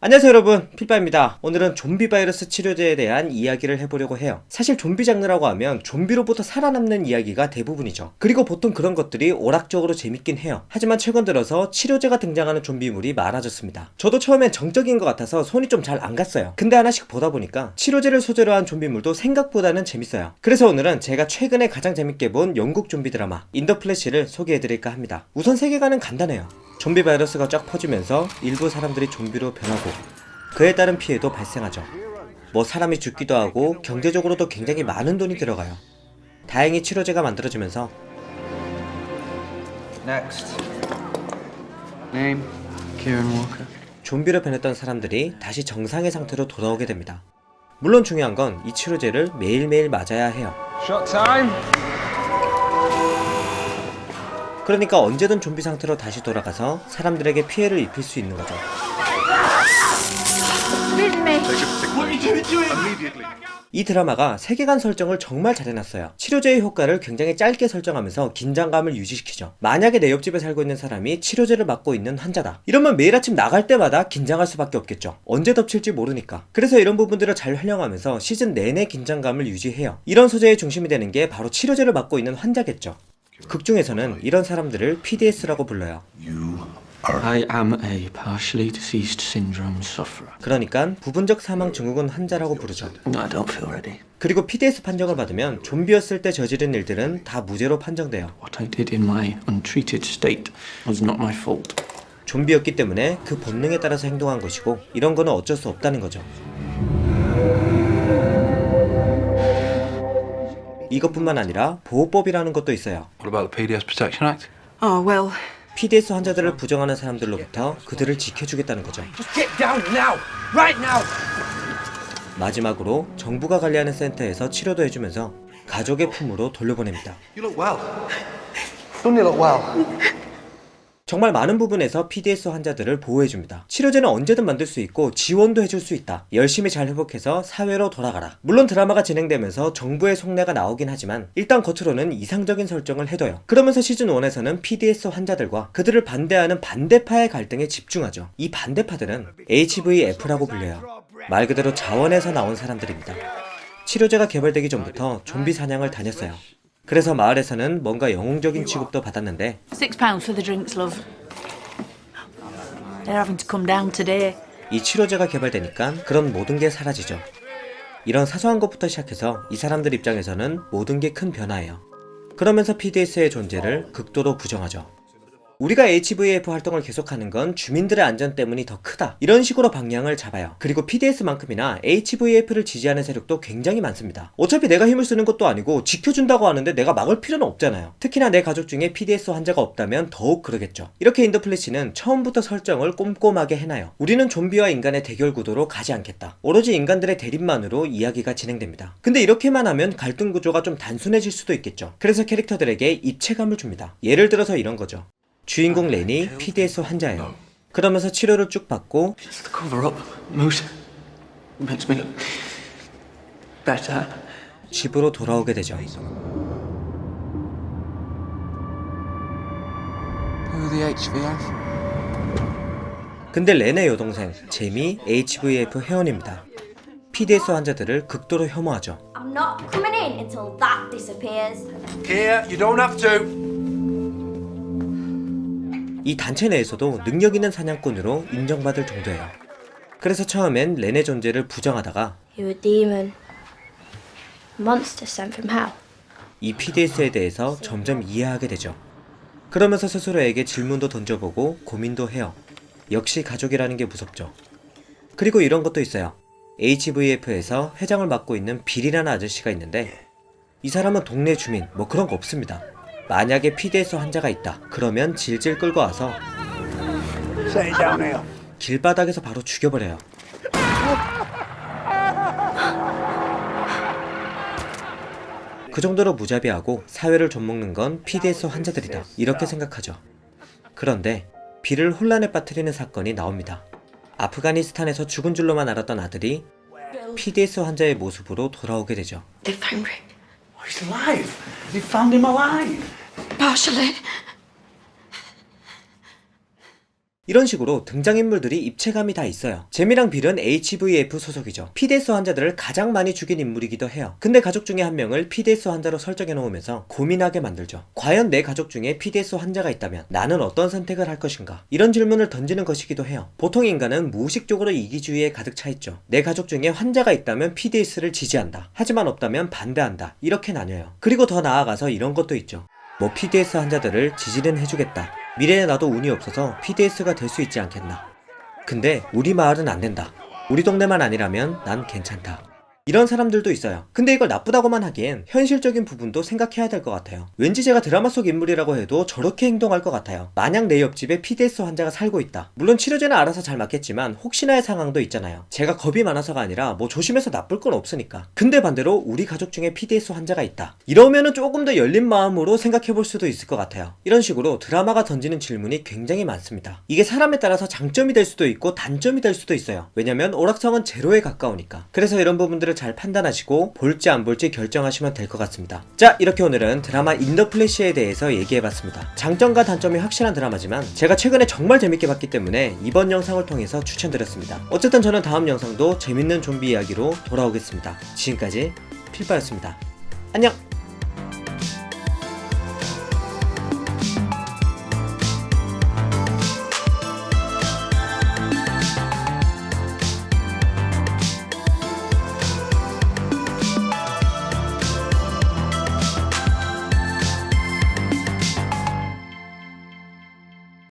안녕하세요 여러분. 필바입니다. 오늘은 좀비 바이러스 치료제에 대한 이야기를 해보려고 해요. 사실 좀비 장르라고 하면 좀비로부터 살아남는 이야기가 대부분이죠. 그리고 보통 그런 것들이 오락적으로 재밌긴 해요. 하지만 최근 들어서 치료제가 등장하는 좀비물이 많아졌습니다. 저도 처음엔 정적인 것 같아서 손이 좀 잘 안 갔어요. 근데 하나씩 보다 보니까 치료제를 소재로 한 좀비물도 생각보다는 재밌어요. 그래서 오늘은 제가 최근에 가장 재밌게 본 영국 좀비 드라마 인더 플래시를 소개해드릴까 합니다. 우선 세계관은 간단해요 좀비 바이러스가 쫙 퍼지면서 일부 사람들이 좀비로 변하고 그에 따른 피해도 발생하죠. 뭐 사람이 죽기도 하고 경제적으로도 굉장히 많은 돈이 들어가요. 다행히 치료제가 만들어지면서. 좀비로 변했던 사람들이 다시 정상의 상태로 돌아오게 됩니다. 물론 중요한 건 이 치료제를 매일매일 맞아야 해요. 그러니까 언제든 좀비 상태로 다시 돌아가서 사람들에게 피해를 입힐 수 있는 거죠. 이 드라마가 세계관 설정을 정말 잘 해놨어요. 치료제의 효과를 굉장히 짧게 설정하면서 긴장감을 유지시키죠. 만약에 내 옆집에 살고 있는 사람이 치료제를 맞고 있는 환자다. 이러면 매일 아침 나갈 때마다 긴장할 수밖에 없겠죠. 언제 덮칠지 모르니까. 그래서 이런 부분들을 잘 활용하면서 시즌 내내 긴장감을 유지해요. 이런 소재의 중심이 되는 게 바로 치료제를 맞고 있는 환자겠죠. 극 중에서는 이런 사람들을 PDS라고 불러요. I am a partially deceased syndrome sufferer. 그러니까 부분적 사망 증후군 환자라고 부르죠. I don't feel ready. 그리고 PDS 판정을 받으면 좀비였을 때 저지른 일들은 다 무죄로 판정돼요. What I did in my untreated state was not my fault. 좀비였기 때문에 그 본능에 따라서 행동한 것이고 이런 거는 어쩔 수 없다는 거죠. 이것뿐만 아니라 보호법이라는 것도 있어요. What about the PDS Protection Act? Oh, well, PDS 환자들을 부정하는 사람들로부터 그들을 지켜주겠다는 거죠. Get down now! Right now! 마지막으로 정부가 관리하는 센터에서 치료도 해주면서 가족의 품으로 돌려보냅니다. 정말 많은 부분에서 PDS 환자들을 보호해줍니다. 치료제는 언제든 만들 수 있고 지원도 해줄 수 있다. 열심히 잘 회복해서 사회로 돌아가라. 물론 드라마가 진행되면서 정부의 속내가 나오긴 하지만 일단 겉으로는 이상적인 설정을 해둬요. 그러면서 시즌1에서는 PDS 환자들과 그들을 반대하는 반대파의 갈등에 집중하죠. 이 반대파들은 HVF라고 불려요. 말 그대로 자원에서 나온 사람들입니다. 치료제가 개발되기 전부터 좀비 사냥을 다녔어요. 그래서 마을에서는 뭔가 영웅적인 취급도 받았는데. 이 치료제가 개발되니까 그런 모든 게 사라지죠. 이런 사소한 것부터 시작해서 이 사람들 입장에서는 모든 게 큰 변화예요. 그러면서 PDS의 존재를 극도로 부정하죠. 우리가 HVF 활동을 계속하는 건 주민들의 안전 때문이 더 크다. 이런 식으로 방향을 잡아요. 그리고 PDS만큼이나 HVF를 지지하는 세력도 굉장히 많습니다. 어차피 내가 힘을 쓰는 것도 아니고 지켜준다고 하는데 내가 막을 필요는 없잖아요. 특히나 내 가족 중에 PDS 환자가 없다면 더욱 그러겠죠. 이렇게 인더플래시는 처음부터 설정을 꼼꼼하게 해놔요. 우리는 좀비와 인간의 대결 구도로 가지 않겠다. 오로지 인간들의 대립만으로 이야기가 진행됩니다. 근데 이렇게만 하면 갈등 구조가 좀 단순해질 수도 있겠죠. 그래서 캐릭터들에게 입체감을 줍니다. 예를 들어서 이런 거죠. 주인공 렌이 PDS 환자예요. 그러면서 치료를 쭉 받고 It's the cover up, Moose. It makes me look better. 집으로 돌아오게 되죠. Who are the HVF? 근데 렌의 여동생 제미 HVF 회원입니다. PDS 환자들을 극도로 혐오하죠. I'm not coming in until that disappears. Here, you don't have to. 이 단체 내에서도 능력 있는 사냥꾼으로 인정받을 정도예요. 그래서 처음엔 렌의 존재를 부정하다가. 이 PDS에 대해서 점점 이해하게 되죠. 그러면서 스스로에게 질문도 던져보고 고민도 해요. 역시 가족이라는 게 무섭죠. 그리고 이런 것도 있어요. HVF에서 회장을 맡고 있는 빌이라는 아저씨가 있는데 이 사람은 동네 주민 뭐 그런 거 없습니다. 만약에 PDS 환자가 있다. 그러면 질질 끌고 와서 길바닥에서 바로 죽여버려요. 그 정도로 무자비하고 사회를 좀먹는 건 PDS 환자들이다. 이렇게 생각하죠. 그런데 비를 혼란에 빠뜨리는 사건이 나옵니다. 아프가니스탄에서 죽은 줄로만 알았던 아들이 PDS 환자의 모습으로 돌아오게 되죠. they found Rick. Oh, he's alive. They found him alive. Partially. 이런 식으로 등장인물들이 입체감이 다 있어요. 재미랑 빌은 HVF 소속이죠. PDS 환자들을 가장 많이 죽인 인물이기도 해요. 근데 가족 중에 한 명을 PDS 환자로 설정해 놓으면서 고민하게 만들죠. 과연 내 가족 중에 PDS 환자가 있다면 나는 어떤 선택을 할 것인가? 이런 질문을 던지는 것이기도 해요. 보통 인간은 무의식적으로 이기주의에 가득 차 있죠. 내 가족 중에 환자가 있다면 PDS를 지지한다. 하지만 없다면 반대한다. 이렇게 나뉘어요. 그리고 더 나아가서 이런 것도 있죠. 뭐 PDS 환자들을 지지는 해주겠다. 미래에 나도 운이 없어서 PDS가 될 수 있지 않겠나. 근데 우리 마을은 안 된다. 우리 동네만 아니라면 난 괜찮다. 이런 사람들도 있어요. 근데 이걸 나쁘다고만 하기엔 현실적인 부분도 생각해야 될 것 같아요. 왠지 제가 드라마 속 인물이라고 해도 저렇게 행동할 것 같아요. 만약 내 옆집에 PDS 환자가 살고 있다. 물론 치료제는 알아서 잘 맞겠지만 혹시나의 상황도 있잖아요. 제가 겁이 많아서가 아니라 뭐 조심해서 나쁠 건 없으니까. 근데 반대로 우리 가족 중에 PDS 환자가 있다. 이러면은 조금 더 열린 마음으로 생각해 볼 수도 있을 것 같아요. 이런 식으로 드라마가 던지는 질문이 굉장히 많습니다. 이게 사람에 따라서 장점이 될 수도 있고 단점이 될 수도 있어요. 왜냐면 오락성은 제로에 가까우니까. 그래서 이런 부분들을 잘 판단하시고 볼지 안 볼지 결정하시면 될 것 같습니다. 자, 이렇게 오늘은 드라마 인더 플래시에 대해서 얘기해봤습니다. 장점과 단점이 확실한 드라마지만 제가 최근에 정말 재밌게 봤기 때문에 이번 영상을 통해서 추천드렸습니다. 어쨌든 저는 다음 영상도 재밌는 좀비 이야기로 돌아오겠습니다. 지금까지 필바였습니다. 안녕!